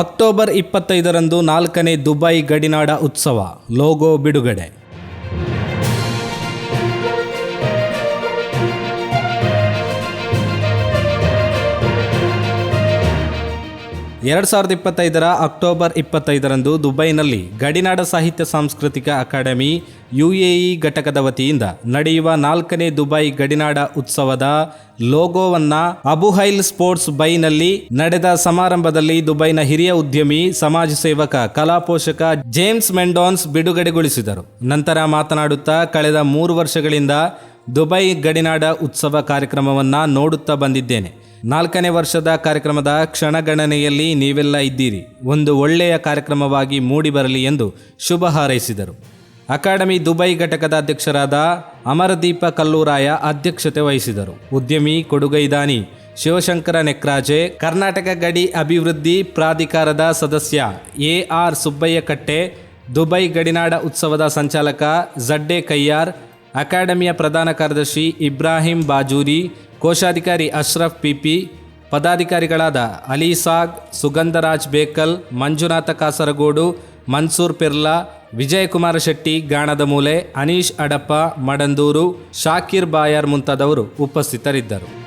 October ಇಪ್ಪತ್ತೈದರಂದು ನಾಲ್ಕನೇ Dubai ಗಡಿನಾಡ ಉತ್ಸವ ಲೋಗೋ ಬಿಡುಗಡೆ. ಎರಡು ಸಾವಿರದ ಇಪ್ಪತ್ತೈದರ ಅಕ್ಟೋಬರ್ ಇಪ್ಪತ್ತೈದರಂದು ದುಬೈನಲ್ಲಿ ಗಡಿನಾಡ ಸಾಹಿತ್ಯ ಸಾಂಸ್ಕೃತಿಕ ಅಕಾಡೆಮಿ ಯುಎಇ ಘಟಕದ ವತಿಯಿಂದ ನಡೆಯುವ ನಾಲ್ಕನೇ ದುಬೈ ಗಡಿನಾಡ ಉತ್ಸವದ ಲೋಗೋವನ್ನ ಅಬುಹೈಲ್ ಸ್ಪೋರ್ಟ್ಸ್ ಬೈನಲ್ಲಿ ನಡೆದ ಸಮಾರಂಭದಲ್ಲಿ ದುಬೈನ ಹಿರಿಯ ಉದ್ಯಮಿ, ಸಮಾಜ ಸೇವಕ, ಕಲಾ ಪೋಷಕ ಜೇಮ್ಸ್ ಮೆಂಡೋನ್ಸ್ ಬಿಡುಗಡೆಗೊಳಿಸಿದರು. ನಂತರ ಮಾತನಾಡುತ್ತಾ ಕಳೆದ ಮೂರು ವರ್ಷಗಳಿಂದ ದುಬೈ ಗಡಿನಾಡ ಉತ್ಸವ ಕಾರ್ಯಕ್ರಮವನ್ನು ನೋಡುತ್ತಾ ಬಂದಿದ್ದೇನೆ. ನಾಲ್ಕನೇ ವರ್ಷದ ಕಾರ್ಯಕ್ರಮದ ಕ್ಷಣಗಣನೆಯಲ್ಲಿ ನೀವೆಲ್ಲ ಇದ್ದೀರಿ. ಒಂದು ಒಳ್ಳೆಯ ಕಾರ್ಯಕ್ರಮವಾಗಿ ಮೂಡಿಬರಲಿ ಎಂದು ಶುಭ ಹಾರೈಸಿದರು. ಅಕಾಡೆಮಿ ದುಬೈ ಘಟಕದ ಅಧ್ಯಕ್ಷರಾದ ಅಮರದೀಪ ಕಲ್ಲೂರಾಯ ಅಧ್ಯಕ್ಷತೆ ವಹಿಸಿದರು. ಉದ್ಯಮಿ ಕೊಡುಗೈದಾನಿ ಶಿವಶಂಕರ ನೆಕ್ರಾಜೆ, ಕರ್ನಾಟಕ ಗಡಿ ಅಭಿವೃದ್ಧಿ ಪ್ರಾಧಿಕಾರದ ಸದಸ್ಯ ಎ ಆರ್ ಸುಬ್ಬಯ್ಯ ಕಟ್ಟೆ ದುಬೈ ಗಡಿನಾಡ ಉತ್ಸವದ ಸಂಚಾಲಕ ಜಡ್ಡೆ ಕಯ್ಯಾರ್ ಅಕಾಡೆಮಿಯ ಪ್ರಧಾನ ಕಾರ್ಯದರ್ಶಿ ಇಬ್ರಾಹಿಂ ಬಾಜೂರಿ, ಕೋಶಾಧಿಕಾರಿ ಅಶ್ರಫ್ ಪಿಪಿ, ಪದಾಧಿಕಾರಿಗಳಾದ ಅಲಿಸಾಗ್ ಸುಗಂಧರಾಜ್ ಬೇಕಲ್, ಮಂಜುನಾಥ ಕಾಸರಗೋಡು, ಮನ್ಸೂರ್ ಪಿರ್ಲಾ, ವಿಜಯಕುಮಾರ ಶೆಟ್ಟಿ, ಗಾಣದ ಮೂಲೆ, ಅನೀಶ್ ಅಡಪ್ಪ, ಮಡಂದೂರು, ಶಾಕಿರ್ ಬಾಯರ್ ಮುಂತಾದವರು ಉಪಸ್ಥಿತರಿದ್ದರು.